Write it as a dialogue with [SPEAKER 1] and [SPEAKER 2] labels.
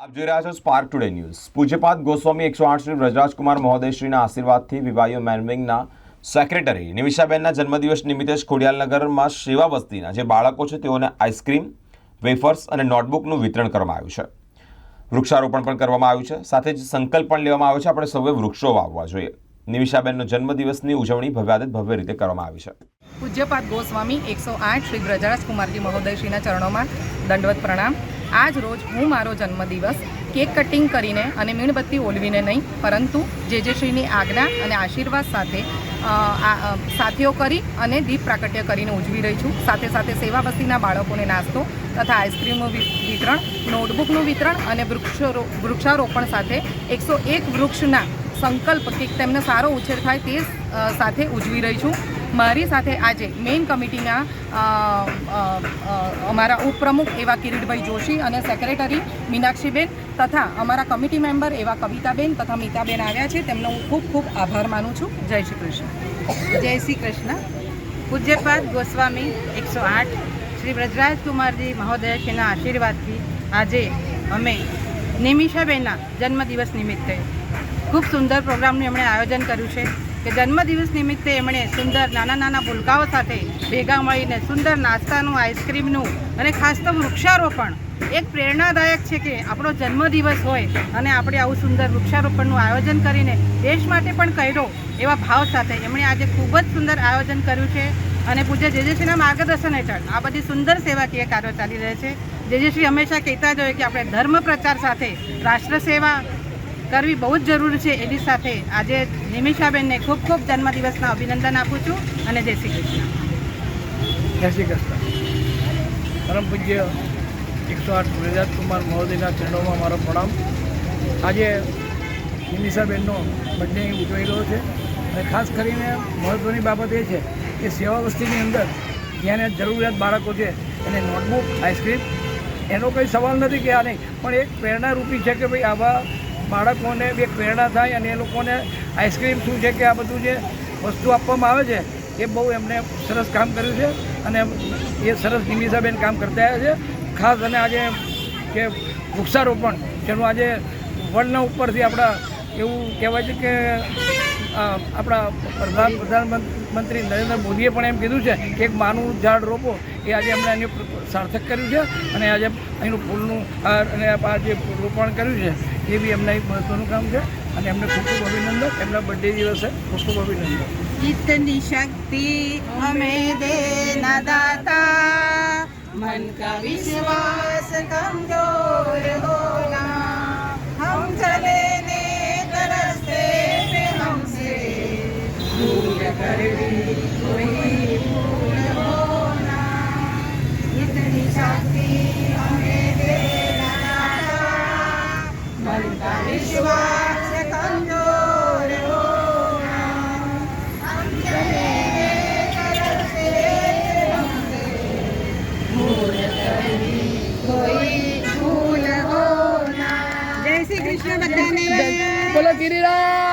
[SPEAKER 1] આપ જોઈ રહ્યા છો સ્પાર્ક ટુડે ન્યૂઝ પૂજ્યપાદ ગોસ્વામી એકસો આઠ શ્રી વ્રજરાજકુમાર મહોદયશ્રીના આશીર્વાદથી વિવાયો મેનવિંગના સેક્રેટરી નિમિષાબેનના જન્મદિવસ નિમિત્તે જ ખોડિયાલનગરમાં સેવા વસ્તીના જે બાળકો છે તેઓને આઈસ્ક્રીમ વેફર્સ અને નોટબુકનું વિતરણ કરવામાં આવ્યું છે. વૃક્ષારોપણ પણ કરવામાં આવ્યું છે. સાથે જ સંકલ્પ પણ લેવામાં આવ્યો છે. આપણે સૌએ વૃક્ષો વાવવા જોઈએ. નિમિષાબેનનો જન્મદિવસની ઉજવણી ભવ્યાદિત ભવ્ય રીતે કરવામાં આવી છે.
[SPEAKER 2] પૂજ્યપાદ ગોસ્વામી એકસો આઠ શ્રી બ્રજરાજ કુમારજી મહોદયશ્રીના ચરણોમાં દંડવત પ્રણામ. આજ રોજ હું મારો જન્મદિવસ કેક કટિંગ કરીને અને મીણબત્તી ઓલવીને નહીં, પરંતુ જે જે શ્રીની આજ્ઞા અને આશીર્વાદ સાથે સાથીઓ કરી અને દીપ પ્રાકટ્ય કરીને ઉજવી રહી છું. સાથે સાથે સેવા વસ્તીના બાળકોને નાસ્તો તથા આઈસ્ક્રીમનું વિતરણ, નોટબુકનું વિતરણ અને વૃક્ષો વૃક્ષારોપણ સાથે એકસો એક વૃક્ષના સંકલ્પ કે તેમને સારો ઉછેર થાય તે સાથે ઉજવી રહી છું. મારી સાથે આજે મેઇન કમિટીના અમારા ઉપપ્રમુખ એવા કિરીટભાઈ જોશી અને સેક્રેટરી મીનાક્ષીબેન તથા અમારા કમિટી મેમ્બર એવા કવિતાબેન તથા મીતાબેન આવ્યા છે. તેમનો હું ખૂબ ખૂબ આભાર માનું છું. જય શ્રી કૃષ્ણ.
[SPEAKER 3] જય શ્રી કૃષ્ણ. પૂજ્યપાદ ગોસ્વામી એકસો આઠ શ્રી વ્રજરાજ કુમારજી મહોદયશ્રીના આશીર્વાદથી આજે અમે નિમિષાબેનના જન્મદિવસ નિમિત્તે. ખૂબ સુંદર પ્રોગ્રામનું એમણે આયોજન કર્યું છે કે જન્મદિવસ નિમિત્તે એમણે સુંદર નાના નાના ભૂલકાઓ સાથે ભેગા મળીને સુંદર નાસ્તાનું, આઈસ્ક્રીમનું અને ખાસ તો વૃક્ષારોપણ એક પ્રેરણાદાયક છે કે આપણો જન્મદિવસ હોય અને આપણે આવું સુંદર વૃક્ષારોપણનું આયોજન કરીને દેશ માટે પણ કર્યો એવા ભાવ સાથે એમણે આજે ખૂબ જ સુંદર આયોજન કર્યું છે. અને પૂજ્ય જેજેશ્રીના માર્ગદર્શન હેઠળ આ બધી સુંદર સેવાકીય કાર્યો ચાલી રહે છે. જેજેશ્રી હંમેશા કહેતા જ હોય કે આપણે ધર્મ પ્રચાર સાથે રાષ્ટ્ર સેવા કરવી બહુ જ જરૂરી છે એની સાથે આજે નિમિષાબેનને ખૂબ ખૂબ જન્મદિવસના અભિનંદન આપું છું અને જય શ્રી કૃષ્ણ.
[SPEAKER 4] જય શ્રી કૃષ્ણ. પરમ પૂજ્ય એકસો આઠ બ્રજાજ કુમાર મહોદયના ચરણોમાં મારો પ્રણામ. આજે નિમિષાબેનનો બર્થડે ઉજવાઈ રહ્યો છે અને ખાસ કરીને મહત્ત્વની બાબત એ છે કે સેવા વસ્તીની અંદર જેને જરૂરિયાત બાળકો છે એને નોટબુક, આઈસ્ક્રીમ એનો કંઈ સવાલ નથી કે આ નહીં. પણ એક પ્રેરણારૂપી છે કે ભાઈ આવા બાળકોને એક પ્રેરણા થાય અને એ લોકોને આઈસ્ક્રીમ શું છે કે આ બધું જે વસ્તુ આપવામાં આવે છે, એ બહુ એમને સરસ કામ કર્યું છે અને એ સરસ નિમિષાબેન કામ કરતા આવ્યા છે. ખાસ અને આજે કે વૃક્ષારોપણ, જેનું આજે વર્લ્ડના ઉપરથી આપણા એવું કહેવાય છે કે આપણા પ્રધાન પ્રધાનમંત્રી નરેન્દ્ર મોદીએ પણ એમ કીધું છે કે એક માનું ઝાડ રોપો. એ આજે અમને એની સાર્થક કર્યું છે અને આજે અહીંનું ફૂલનું અને આ જે રોપણ કર્યું છે, એ બી એમના એક મહત્ત્વનું કામ છે. અને એમને ખૂબ ખૂબ અભિનંદન. એમના બર્થડે દિવસે ખૂબ ખૂબ અભિનંદન.
[SPEAKER 3] ઇતની શક્તિ અમે દે ના દાતા. મન કા વિશ્વાસ કમજોર હો. विश्वास कमजोर होना हम चले कोई भूल होना जय श्री कृष्ण बधाने
[SPEAKER 4] बोलो गिरिराज